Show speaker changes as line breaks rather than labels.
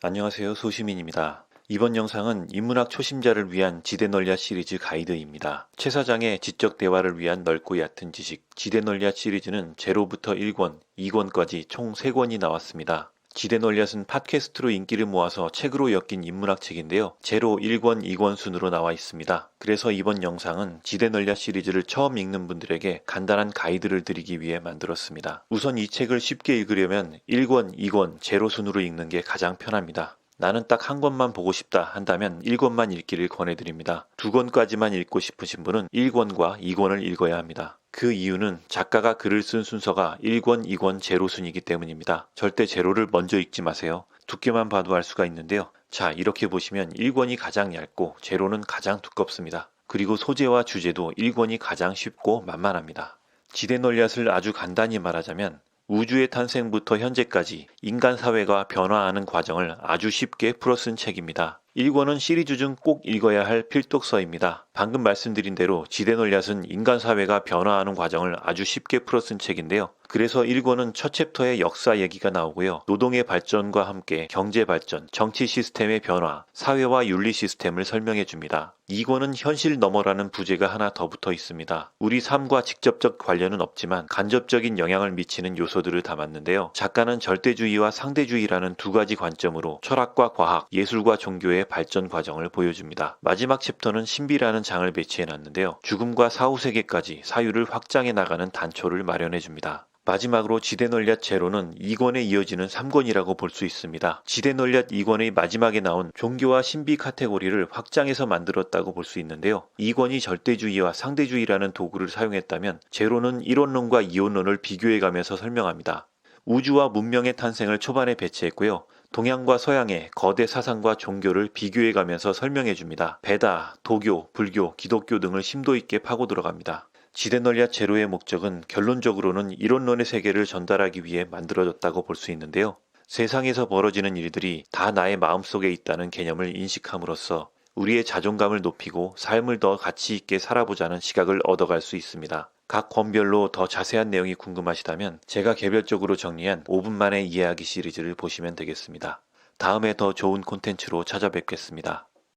안녕하세요. 소시민입니다. 이번 영상은 인문학 초심자를 위한 지대널리아 시리즈 가이드입니다. 최 사장의 지적 대화를 위한 넓고 얕은 지식 지대널리아 시리즈는 제로부터 1권, 2권까지 총 3권이 나왔습니다. 지대널리앗은 팟캐스트로 인기를 모아서 책으로 엮인 인문학 책인데요. 제로 1권, 2권 순으로 나와 있습니다. 그래서 이번 영상은 지대널리앗 시리즈를 처음 읽는 분들에게 간단한 가이드를 드리기 위해 만들었습니다. 우선 이 책을 쉽게 읽으려면 1권, 2권, 제로 순으로 읽는 게 가장 편합니다. 나는 딱 한 권만 보고 싶다 한다면 1권만 읽기를 권해드립니다. 두 권까지만 읽고 싶으신 분은 1권과 2권을 읽어야 합니다. 그 이유는 작가가 글을 쓴 순서가 1권, 2권 제로순이기 때문입니다. 절대 제로를 먼저 읽지 마세요. 두께만 봐도 알 수가 있는데요. 자, 이렇게 보시면 1권이 가장 얇고 제로는 가장 두껍습니다. 그리고 소재와 주제도 1권이 가장 쉽고 만만합니다. 지대널리앗을 아주 간단히 말하자면 우주의 탄생부터 현재까지 인간 사회가 변화하는 과정을 아주 쉽게 풀어쓴 책입니다. 1권은 시리즈 중 꼭 읽어야 할 필독서입니다. 방금 말씀드린 대로 지대널리앗은 인간 사회가 변화하는 과정을 아주 쉽게 풀어쓴 책인데요. 그래서 1권은 첫 챕터에 역사 얘기가 나오고요. 노동의 발전과 함께 경제 발전, 정치 시스템의 변화, 사회와 윤리 시스템을 설명해 줍니다. 2권은 현실 너머라는 부제가 하나 더 붙어 있습니다. 우리 삶과 직접적 관련은 없지만 간접적인 영향을 미치는 요소들을 담았는데요. 작가는 절대주의와 상대주의라는 두 가지 관점으로 철학과 과학, 예술과 종교의 발전 과정을 보여줍니다. 마지막 챕터는 신비라는 장을 배치해 놨는데요. 죽음과 사후세계까지 사유를 확장해 나가는 단초를 마련해 줍니다. 마지막으로 지대널리앗 제로는 2권에 이어지는 3권이라고 볼 수 있습니다. 지대널리앗 2권의 마지막에 나온 종교와 신비 카테고리를 확장해서 만들었다고 볼 수 있는데요. 2권이 절대주의와 상대주의라는 도구를 사용했다면 제로는 이론론과 이론론을 비교해가면서 설명합니다. 우주와 문명의 탄생을 초반에 배치했고요. 동양과 서양의 거대 사상과 종교를 비교해 가면서 설명해 줍니다. 베다, 도교, 불교, 기독교 등을 심도 있게 파고 들어갑니다. 지대널리아 제로의 목적은 결론적으로는 이론론의 세계를 전달하기 위해 만들어졌다고 볼 수 있는데요. 세상에서 벌어지는 일들이 다 나의 마음속에 있다는 개념을 인식함으로써 우리의 자존감을 높이고 삶을 더 가치 있게 살아보자는 시각을 얻어갈 수 있습니다. 각 권별로 더 자세한 내용이 궁금하시다면 제가 개별적으로 정리한 5분 만의 이해하기 시리즈를 보시면 되겠습니다. 다음에 더 좋은 콘텐츠로 찾아뵙겠습니다.